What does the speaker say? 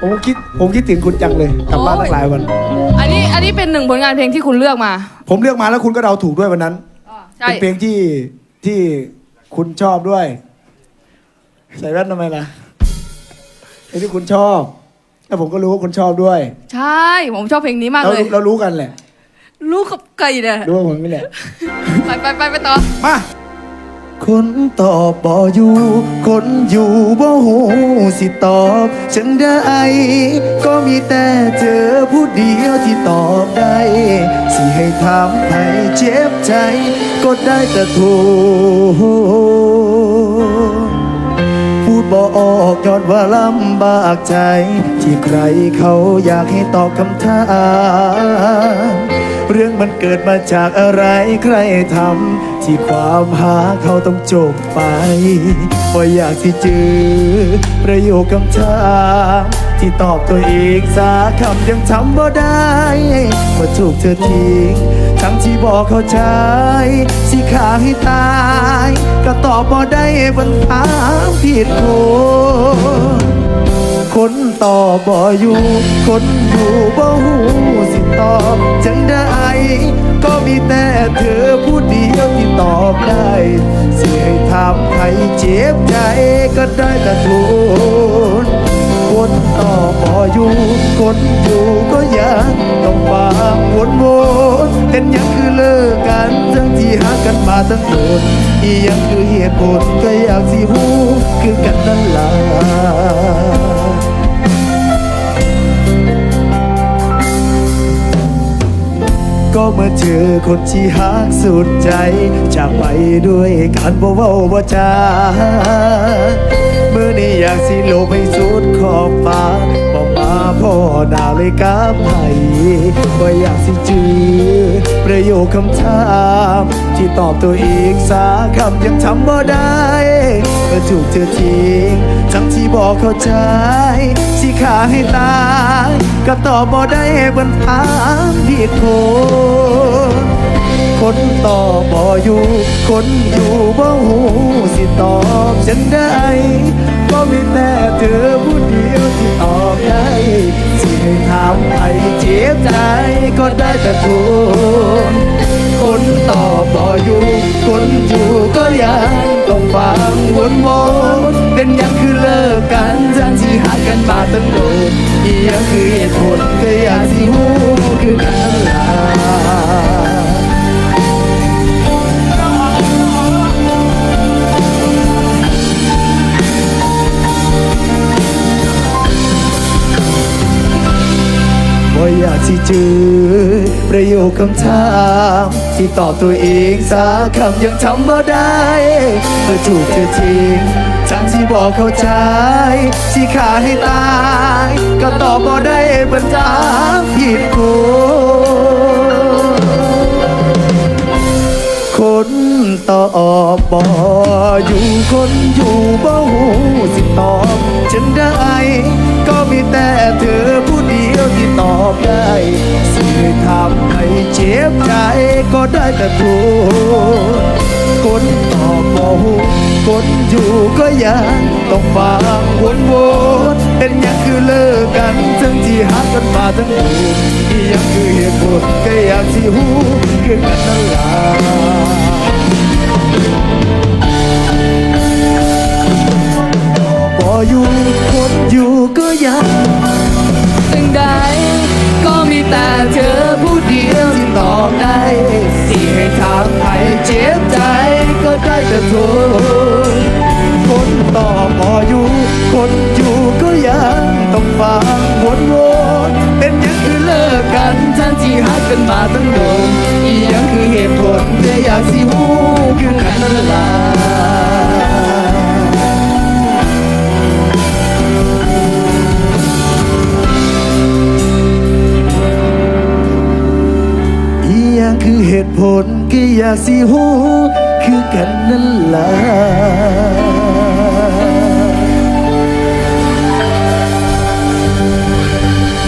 ผมคิดผมคิดถึงคุณจังเลยกลับบ้านตั้งหลายวัน อันนี้อันนี้เป็นหนึ่งผลงานเพลงที่คุณเลือกมา ผมเลือกมาแล้วคุณก็เดาถูกด้วยวันนั้นใช่เป็นเพลงที่ที่คุณชอบด้วย ใส่แว่นทำไมล่ะเพลงที่คุณชอบแล้วผมก็รู้ว่าคุณชอบด้วย ใช่ ผมชอบเพลงนี้มากเราเลย เรารู้กันแหละลูกกับไก่เนี่ยรู้ว่าผมนี่แหละ ไปไปไปไปต่อ มา คนตอบบ่อยู่ คนอยู่บ่หูสิตอบ ฉันได้ ก็มีแต่เจอผู้เดียวที่ตอบได้ สิให้ถามให้เจ็บใจ ก็ได้แต่โทพูดบ่ออกยอดว่าลำบากใจ ที่ใครเขาอยากให้ตอบคำถาม เรื่องมันเกิดมาจากอะไรใครทำที่ความหาเขาต้องจบไปว่าอยากที่เจอประโยคคำถามที่ตอบตัวเองสาคำยังทำบ่ได้ว่าถูกเธอทิ้งทั้งที่บอกเขาใจสิขาให้ตาย ก็ตอบบ่ได้บนถามผิดคนคนตอบบ่อยู่ คนอยู่บ่หู ตอบจังได้ ก็มีแต่เธอผู้เดียวที่ตอบได้ เสิให้ทำให้เจ็บใจก็ได้แต่ทุนคนต่อบ่อยู่คนอยู่ก็ยังต้องฟังวนวนเป็นยังคือเลิกกันทั้งที่หากันมาตั้งโดนอียังคือเหตุผลก็อยากสิหูคือกันนั่นล่ะ ก็เมื่อเจอคนที่หักสุดใจ จากไปด้วยการบ่เว้าบ่จาเมื่อนี้อยากสิโลบให้สุดขอบฟ้าบอกมาพ่อดาเลยกับไผ่ว่อยากสิจือประโยคคำถามที่ตอบตัวเองสาคำยังทำบ่ได้ก็ถูกเธอทิ้งทั้งที่บอกเข้าใจสิขาให้ตา ก็ตอบบ่ได้บนถามผิดคนคนตอบบ่อยู่ คนอยู่บ่หูสิตอบฉันได้ก็มีแต่เธอผู้เดียวที่ตอบได้สิให้ถามให้เจ็บใจก็ได้แต่ทุนคนตอบบ่อยู่ คนอยู่ก็ยังต้องฟังวนวน เป็นยังคือเลิกกันทั้งที่หากันมาตั้งโดนอียังคือเหตุผลก็อยากสิหูคือกันละว่าอยากที่เจอประโยคคำถามที่ตอบตัวเองสาคำยังทำบ่ได้เมื่อถูกเธอทิ้ง ทั้งที่บอกเข้าใจ ที่ขาให้ตาย ก็ตอบบ่ได้บรรดาผิดคนคนตอบบ่อยู่คนอยู่บ่หูสิตอบฉันได้ก็มีแต่เธอผู้เดียวที่ตอบได้สิทำให้เจ็บใจก็ได้แต่พูด คนตอบบ่หูคนอยู่ก็ยังต้องฟังวนวนเป็นยังคือเลิกกันทั้งที่หักกันมาทั้งคู่อีหยังคือเหตุผลก็อยากสิหูคือกันนั่นล่ะบ่อยู่คนอยู่ก็ยังสิ่งใดก็มีแต่เธอผู้เดียวที่ตอบได้ที่ให้ทำให้เจ็บใจ ก็ได้แต่ทนคนต่อบ่อยู่ คนอยู่ก็ยังต้องฟังวนวนเป็นยังคือเลิกกันทั้งที่หักกันมาตั้งโดนอีหยังคือเหตุผลแต่อยากสิหูคือกันละอีหยังคือเหตุผลก็อยากสิหู கண்ணல்லா